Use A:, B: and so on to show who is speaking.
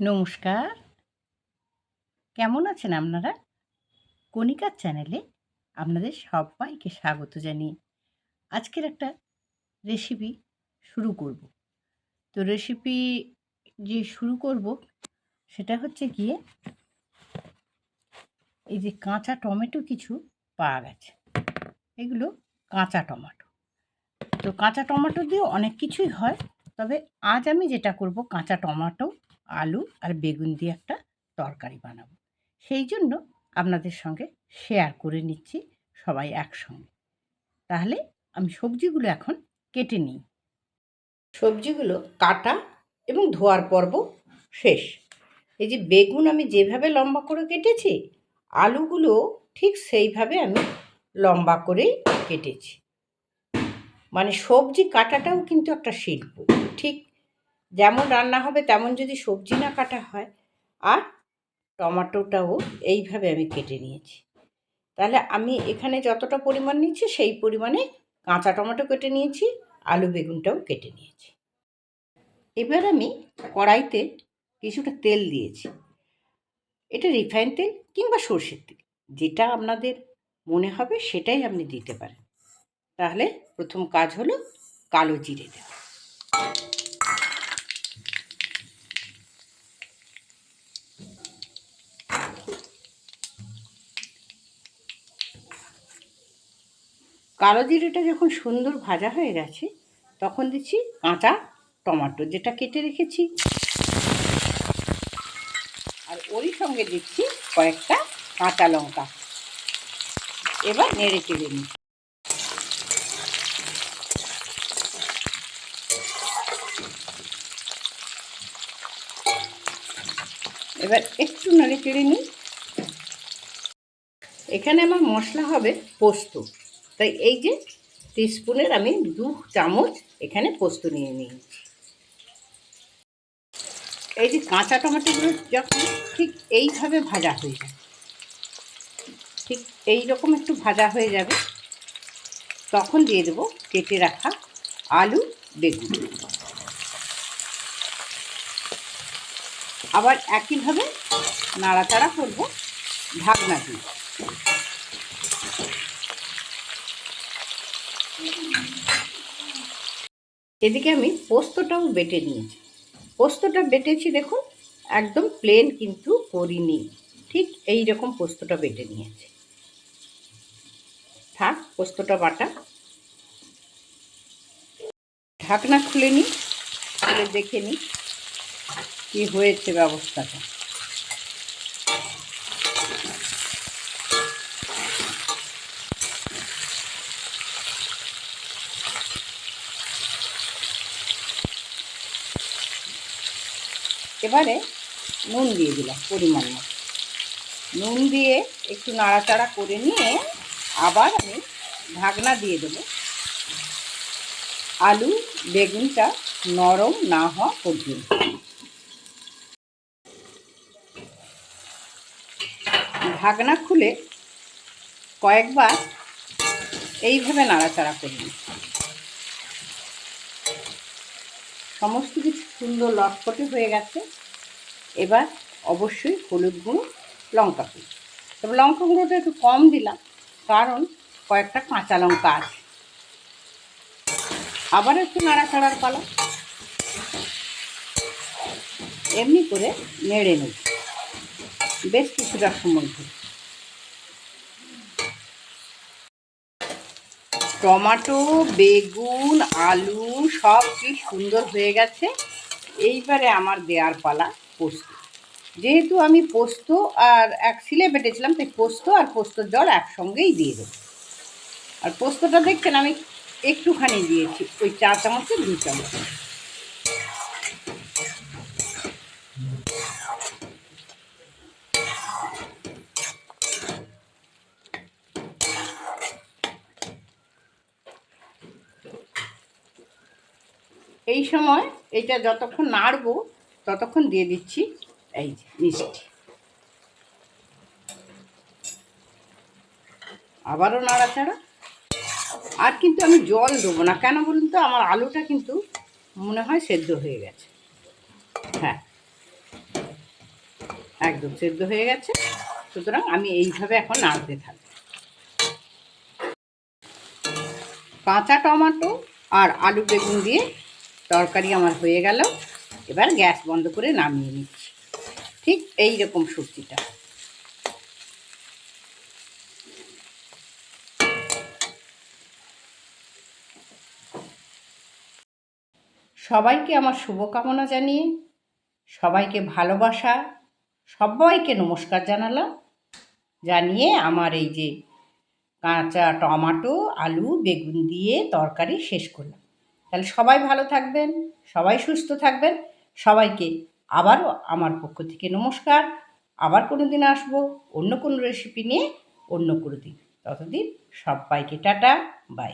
A: নমস্কার। কেমন আছেন আপনারা? কণিকার চ্যানেলে আপনাদের সবাইকে স্বাগত জানিয়ে আজকের একটা রেসিপি শুরু করব। তো রেসিপি যে শুরু করব সেটা হচ্ছে গিয়ে এই যে কাঁচা টমেটো কিছু পাওয়া গেছে। এগুলো কাঁচা টমেটো। তো কাঁচা টমেটো দিয়ে অনেক কিছুই হয়, তবে আজ আমি যেটা করব কাঁচা টমেটো আলু আর বেগুন দিয়ে একটা তরকারি বানাবো। সেই জন্য আপনাদের সঙ্গে শেয়ার করে নিচ্ছি সবাই একসঙ্গে। তাহলে আমি সবজিগুলো এখন কেটে নিই। সবজিগুলো কাটা এবং ধোয়ার পর্ব শেষ। এই যে বেগুন আমি যেভাবে লম্বা করে কেটেছি, আলুগুলো ঠিক সেইভাবে আমি লম্বা করেই কেটেছি। মানে সবজি কাটাটাও কিন্তু একটা শিল্প। ঠিক যেমন রান্না হবে, তেমন যদি সবজি না কাটা হয়, আর টমাটোটাও এইভাবে আমি কেটে নিয়েছি। তাহলে আমি এখানে যতটা পরিমাণ নিচ্ছি, সেই পরিমাণে কাঁচা টমেটো কেটে নিয়েছি, আলু বেগুনটাও কেটে নিয়েছি। এবার আমি কড়াইতে কিছুটা তেল দিয়েছি। এটা রিফাইন তেল কিংবা সর্ষের তেল, যেটা আপনাদের মনে হবে সেটাই আপনি দিতে পারেন। তাহলে প্রথম কাজ হলো কালো জিরে দেওয়া। কালো জিরেটা যখন সুন্দর ভাজা হয়ে গেছে, তখন দিচ্ছি কাঁচা টমাটো, যেটা কেটে রেখেছি। আর ওরই সঙ্গে দিচ্ছি কয়েকটা কাঁচা লঙ্কা। এবার নেড়ে চেড়ে নিই এবার একটু নেড়ে চেড়ে নিই। এখানে আমার মশলা হবে পোস্ত। তাই এই যে টিস্পুনের আমি দু চামচ এখানে পোস্ত নিয়ে নিয়েছি এই যে কাঁচা টমেটোগুলো যখন ঠিক এইভাবে ভাজা হয়ে যাবে, ঠিক এই রকম একটু ভাজা হয়ে যাবে, তখন দিয়ে দেবো কেটে রাখা আলু বেগুন। আবার একইভাবে নাড়াচাড়া করব ঢাকনা দিয়ে। এদিকে আমি পোস্তটাও বেটে নিয়েছি। পোস্তটা বেটেছি দেখুন, একদম প্লেন কিন্তু করিনি। ঠিক এই রকম পোস্তটা বেটে নিয়েছি। থাক, পোস্তটা বাটা। ঢাকনা খুলে নিই, খুলে দেখে নিই কী হয়েছে ব্যবস্থাটা। এবারে নুন দিয়ে দিলাম পরিমাণ মতো। নুন দিয়ে একটু নাড়াচাড়া করে নিয়ে আবার আমি ঢাকনা দিয়ে দেবো। আলু, বেগুনটা নরম না হওয়া পর্যন্ত। ঢাকনা খুলে কয়েকবার এইভাবে নাড়াচাড়া করে নিই সমস্ত কিছু সুন্দর লটপটে হয়ে গেছে। এবার অবশ্যই হলুদ গুঁড়ো, লঙ্কা গুঁড়ো। তবে লঙ্কা গুঁড়োটা একটু কম দিলাম, কারণ কয়েকটা কাঁচা লঙ্কা আছে। আবার একটু নাড়াচাড়ার পালা। এমনি করে নেড়ে নেব। বেশ কিছুটা সময় ধরে। টমাটো, বেগুন, আলু, সব কি সুন্দর হয়ে গেছে। এইবারে আমার দেয়ার পালা পোস্ত। যেহেতু আমি পোস্ত আর এক সিলে বেটেছিলাম, তাই পোস্ত আর পোস্তর জল একসঙ্গেই দিয়ে দেবো। আর পোস্তটা দেখছেন আমি একটুখানি দিয়েছি, ওই চা চামচে, দু চামচ। এই সময় এটা যতক্ষণ নাড়বো, ততক্ষণ দিয়ে দিচ্ছি এই যে মিষ্টি। আবারও নাড়াচাড়া। আর কিন্তু আমি জল দেবো না। কেন বলুন তো? আমার আলুটা কিন্তু মনে হয় সেদ্ধ হয়ে গেছে। হ্যাঁ। একদম সেদ্ধ হয়ে গেছে। সুতরাং আমি এইভাবে এখন নাড়তে থাকব কাঁচা টমেটো আর আলু বেগুন দিয়ে তরকারি আমার হয়ে গেল। এবার গ্যাস বন্ধ করে নামিয়ে নিচ্ছি। ঠিক এই রকম সবজিটা। সবাইকে আমার শুভকামনা জানিয়ে, সবাইকে ভালোবাসা, সবাইকে নমস্কার জানালাম। জানিয়ে আমার এই যে কাঁচা টমাটো, আলু, বেগুন দিয়ে তরকারি শেষ করলাম। তাহলে সবাই ভালো থাকবেন, সবাই সুস্থ থাকবেন। সবাইকে আবারও আমার পক্ষ থেকে নমস্কার। আবার কোনো দিন আসব অন্য কোনো রেসিপি নিয়ে অন্য কোনো দিন। ততদিন সবাইকে টাটা বাই